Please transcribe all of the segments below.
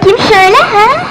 bakayım şöyle, ha?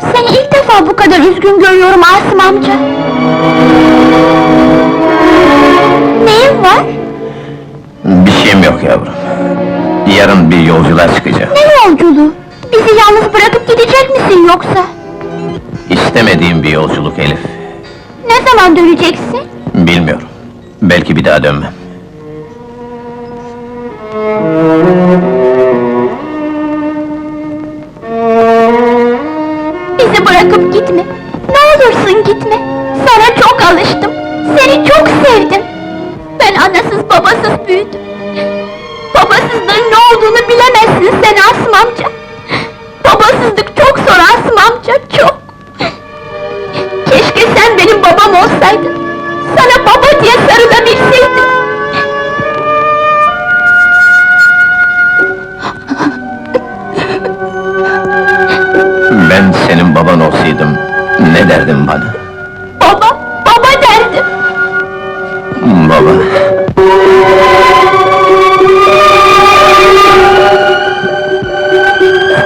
Seni ilk defa bu kadar üzgün görüyorum Asım amca. Neyin var? Bir şeyim yok yavrum. Yarın bir yolculuğa çıkacağım. Ne yolculuk Elif. Ne zaman döneceksin? Bilmiyorum. Belki bir daha dönmem. Bizi bırakıp gitme. Ne olursun gitme. Sana çok alıştım. Seni çok sevdim. Ben anasız babasız büyüdüm. Babasızlığın ne olduğunu bilemezsin sen Asım amca. Babasızlık olsaydım, ne derdin bana? Baba, baba derdim. Baba.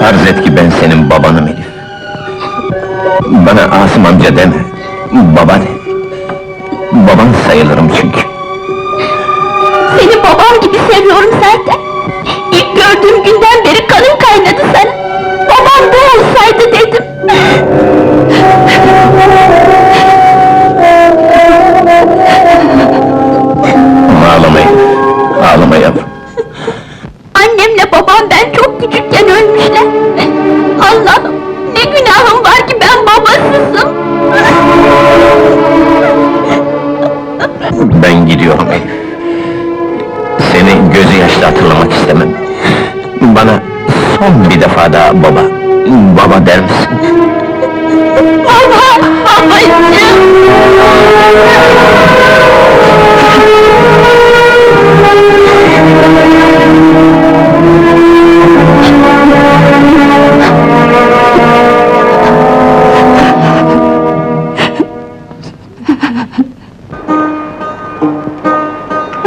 Farz et ki ben senin babanım Elif. Bana Asım amca deme, baba de. Baban sayılırım çünkü. Seni babam gibi seviyorum zaten. İlk gördüğüm günden beri kanım kaynadı sana. Babam bu olsaydı dedim. Ben gidiyorum Elif. Seni gözü yaşlı hatırlamak istemem. Bana son bir defa daha baba, baba der misin? Baba, babacığım.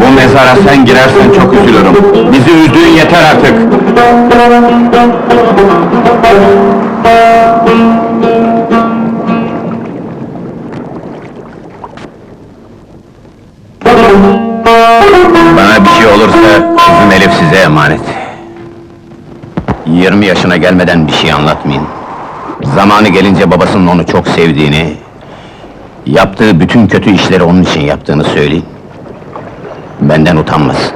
Bu mezara sen girersen çok üzülürüm. Bizi üzdüğün yeter artık. Bana bir şey olursa kızım Elif size emanet. 20 yaşına gelmeden bir şey anlatmayın. Zamanı gelince babasının onu çok sevdiğini, yaptığı bütün kötü işleri onun için yaptığını söyleyin. Benden utanmaz.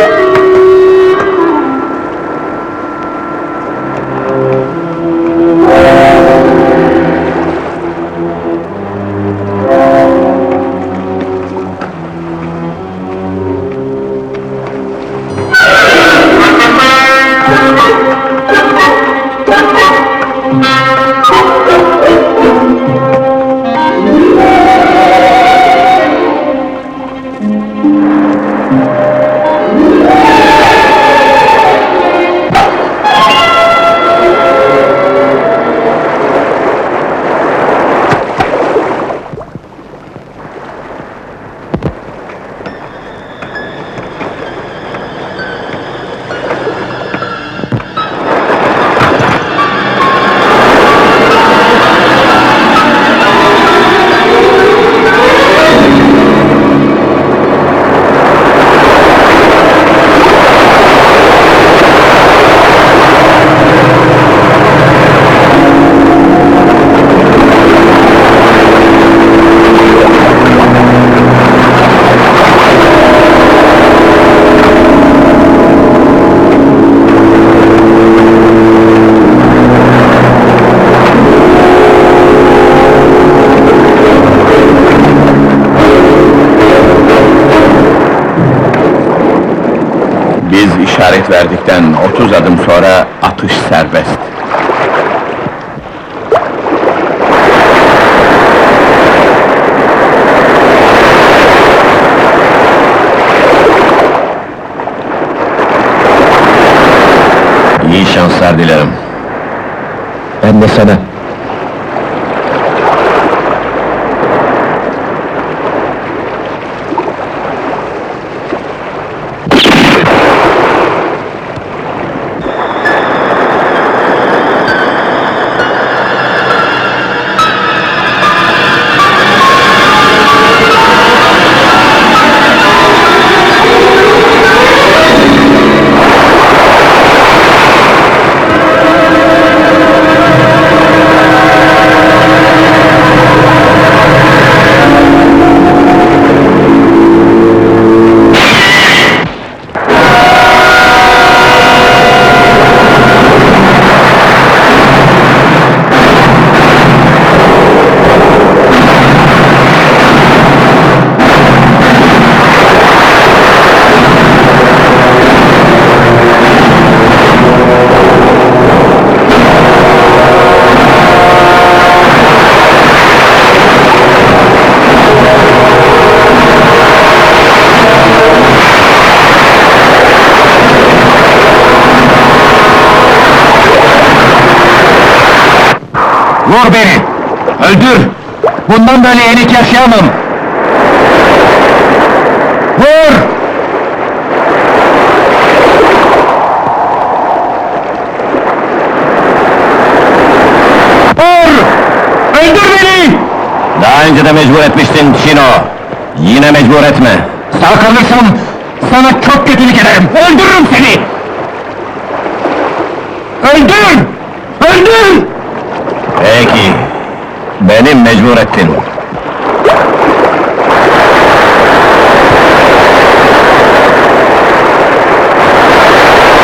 Música Biz işaret verdikten 30 adım sonra atış serbest. İyi şanslar dilerim. Ben de sana. Vur beni! Öldür! Bundan böyle yenik yaşayamam! Vur! Vur! Öldür beni! Daha önce de mecbur etmiştin Şino. Yine mecbur etme. Sağ kalırsam sana çok kötülük ederim. Öldürürüm seni! Öldür! እኔም መዝሙር